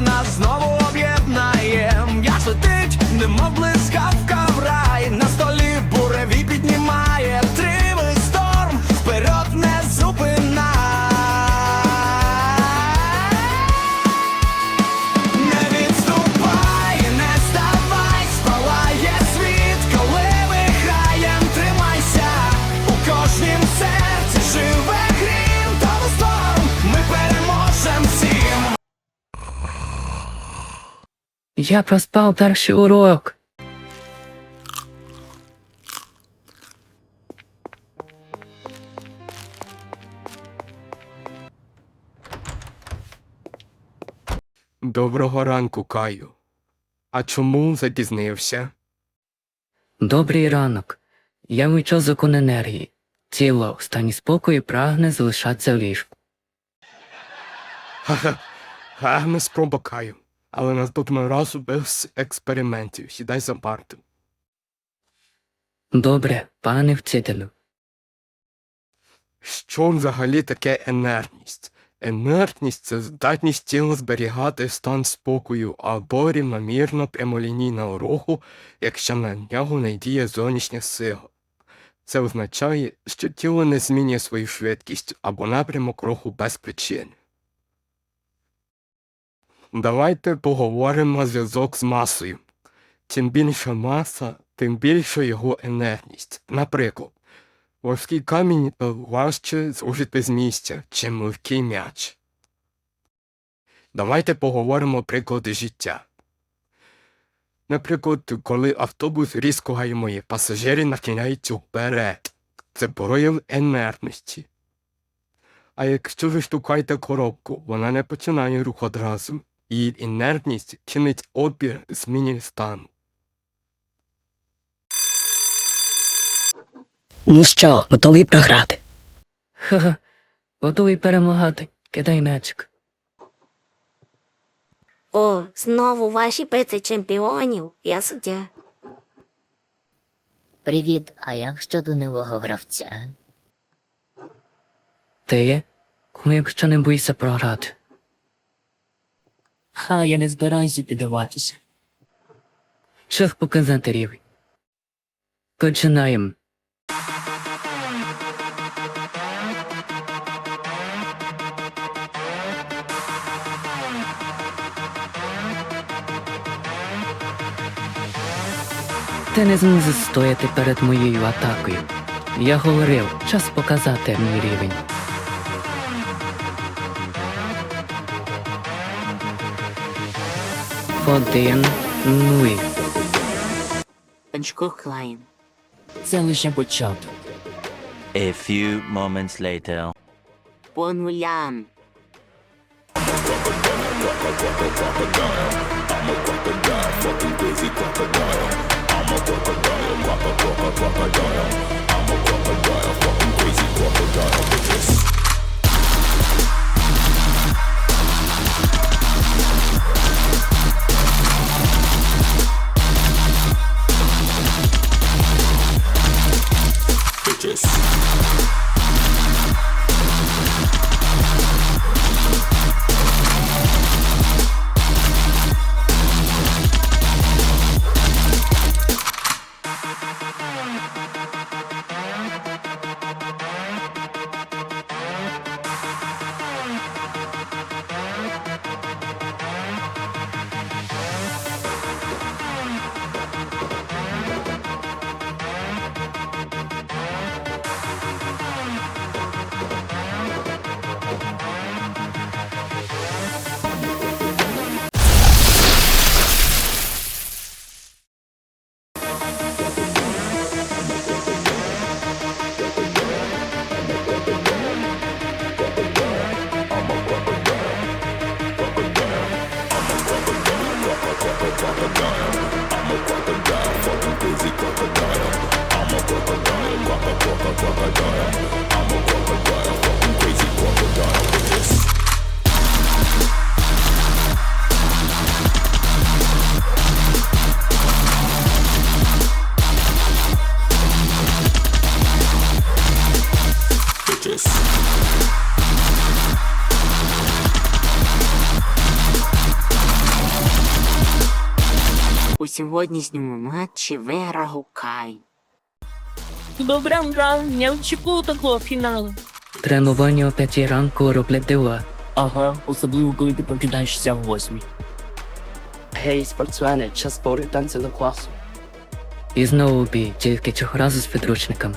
нас знову об'єднає. М'яч летить, немов блискавка Я проспав перший урок. Доброго ранку, Каю. А чому запізнився? Добрий ранок. Я вивчав закон енергії. Тіло в стані спокою прагне залишатися в ліжку. Ха-ха. Гарна спроба, Каю. Але наступного разу без експериментів. Сідай за парту. Добре, пане вчителю. Що взагалі таке енергність? Енергність це здатність тіла зберігати стан спокою або рівномірно прямолінійного руху, якщо на нього не діє зовнішня сила. Це означає, що тіло не змінює свою швидкість або напрямок руху без причини. Давайте поговоримо зв'язок з масою. Чим більша маса, тим більша його енергність. Наприклад, Важкий камінь е, важче зрушити з місця, чим легкий м'яч. Давайте поговоримо приклади життя. Наприклад, коли автобус різко гальмує, пасажири нахиляються вперед. Це прояв енергності. А якщо ви штукаєте коробку, вона не починає рух одразу. Її інертність чинить опір зміні стану. Ну що, готовий програти? Ха-ха. Готовий перемагати. Кидай м'ячик. О, знову ваші пиці чемпіонів, я суддя. Привіт, а як щодо нового гравця? Ти? Ну, якщо не боїшся програти. Ха, я не збираюся піддаватися. Час показати рівень. Починаємо. Ти не зможеш стояти перед моєю атакою. Я говорив, час показати мій рівень. Один нуль. Панчко Клайн. Це лише початок. A few moments later. По нулям. I'm a crocodile, crocodile, crocodile. Gorgeous. Сьогоднішньому матчі виграв Кай. Добре, бра, не очікував такого фіналу. Тренування о п'ятій ранку роблять дива. Ага, особливо коли ти покидаєшся в восьмій. Гей, спортсмени, час пори танці до класу. І знову бій, тільки цього разу з підручниками.